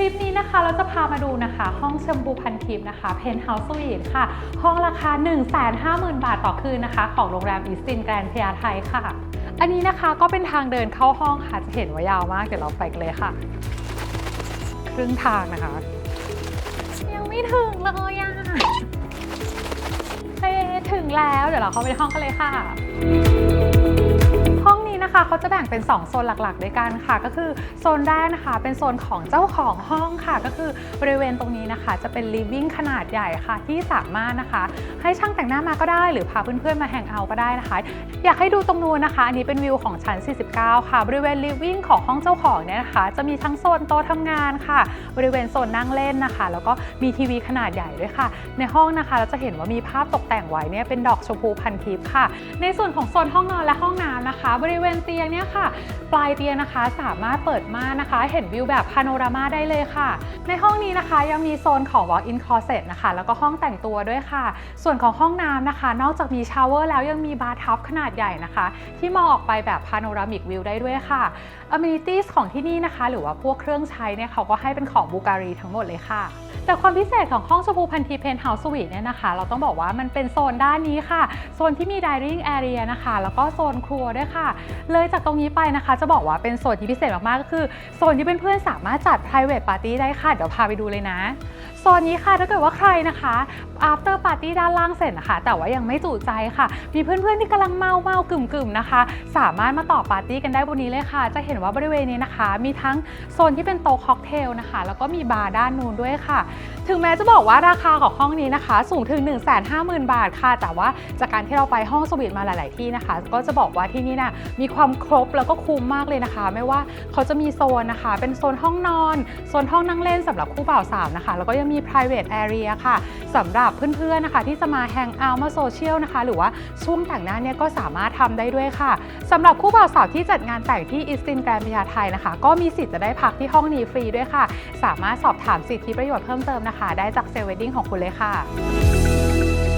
ลิปนี้นะคะเราจะพามาดูนะคะ ห้องแชมพูพันทิพย์นะคะเพนท์เฮาส์สวีทค่ะ ห้องราคา 150,000 บาทต่อคืนนะคะ ของโรงแรมอีสตินแกรนด์พญาไทยค่ะ อันนี้นะคะก็เป็นทางเดินเข้าห้องค่ะ จะเห็นว่ายาวมาก เดี๋ยวเราไปกันเลยค่ะ ครึ่งทางนะคะ ยังไม่ถึงเลยอะเฮ้ถึงแล้วเดี๋ยวเราเข้าไปในห้องกันเลยค่ะ นะคะเขาจะแบ่งเป็น 2 โซนหลักๆ ด้วยกันค่ะ ก็คือโซนแรกนะคะเป็นโซนของเจ้าของห้องค่ะ ก็คือบริเวณตรงนี้นะคะ จะเป็น living ขนาดใหญ่ค่ะ ที่สามารถนะคะ ให้ช่างแต่งหน้ามาก็ได้หรือพาเพื่อนๆมาแฮงเอาก็ได้นะคะ อยากให้ดูตรงนู้นนะคะ อันนี้เป็นวิวของชั้น 49 ค่ะ บริเวณ living ของห้องเจ้าของเนี่ยนะคะ จะมีทั้งโซนโต๊ะทำงานค่ะ บริเวณโซนนั่งเล่นนะคะ แล้วก็มีทีวีขนาดใหญ่ด้วยค่ะ ในห้องนะคะเราจะเห็นว่ามีภาพตกแต่งไว้เนี่ยเป็นดอกชมพูพันทิพย์ค่ะ ในส่วนของโซนห้องนอนและห้องน้ำนะคะ บริเวณเตียงเนี่ยค่ะ ปลายเตียงนะคะสามารถเปิดม่านนะคะ เห็นวิวแบบพาโนรามาได้เลยค่ะ ในห้องนี้นะคะยังมีโซนของ walk-in closet นะคะ แล้วก็ห้องแต่งตัวด้วยค่ะ ส่วนของห้องน้ำนะคะ นอกจากมีชาวเวอร์แล้วยังมีบาร์ทับขนาดใหญ่นะคะ ที่มองออกไปแบบพาโนรามิกวิวได้ด้วยค่ะ amenities ของที่นี่นะคะ หรือว่าพวกเครื่องใช้เนี่ยเขาก็ให้เป็นของบูการีทั้งหมดเลยค่ะ แต่ความพิเศษของห้องชมพูพันธีเพนท์เฮาส์สวีทเนี่ยนะคะ เราต้องบอกว่ามันเป็นโซนด้านนี้ค่ะ โซนที่มี dining area นะคะ แล้วก็โซนครัวด้วยค่ะ เลยจากตรงนี้ไปนะคะ จะบอกว่าเป็นโซนที่พิเศษมากๆ ก็คือ โซนที่เพื่อนๆสามารถจัด private party ได้ค่ะ เดี๋ยวพาไปดูเลยนะ โซนนี้ค่ะถ้าเกิดว่าใครนะคะ after party ด้านล่างเสร็จนะคะ แต่ว่ายังไม่จุใจค่ะ มีเพื่อนๆที่กำลังเมาเมากึ่มกึ่มๆนะคะ สามารถมาต่อปาร์ตี้กันได้บนนี้เลยค่ะ จะเห็นว่าบริเวณนี้นะคะ มีทั้งโซนที่เป็นโต๊ะค็อกเทลนะคะ แล้วก็มีบาร์ด้านนู้นด้วยค่ะถึงแม้จะบอกว่าราคาของห้องนี้นะคะ สูงถึง 1 5 0 0 0 0 บาทค่ะ แต่ว่าจากการที่เราไปห้องสวีทมาหลาย ๆ ที่นะคะ ก็จะบอกว่าที่นี่นะมีความครบแล้วก็คุ้มมากเลยนะคะ ไม่ว่าเขาจะมีโซนนะคะ เป็นโซนห้องนอน โซนห้องนั่งเล่นสำหรับคู่บ่าวสาวนะคะ แล้วก็ยังมี private area ค่ะสำหรับเพื่อน ๆ นะคะ ที่จะมาแฮงเอาท์มาโซเชียลนะคะ หรือว่าช่วงแต่งหน้าเนี่ยก็สามารถทำได้ด้วยค่ะสำหรับคู่บ่าวสาวที่จัดงานแต่งที่อิสตินแกรนด์พญาไทนะคะ ก็มีสิทธิ์จะได้พักที่ห้องนี้ฟรีด้วยค่ะ สามารถสอบถามสิทธิประโยชน์เพิ่มพิ่มเติมนะคะ ได้จากเซลล์เวดดิ้งของคุณเลยค่ะ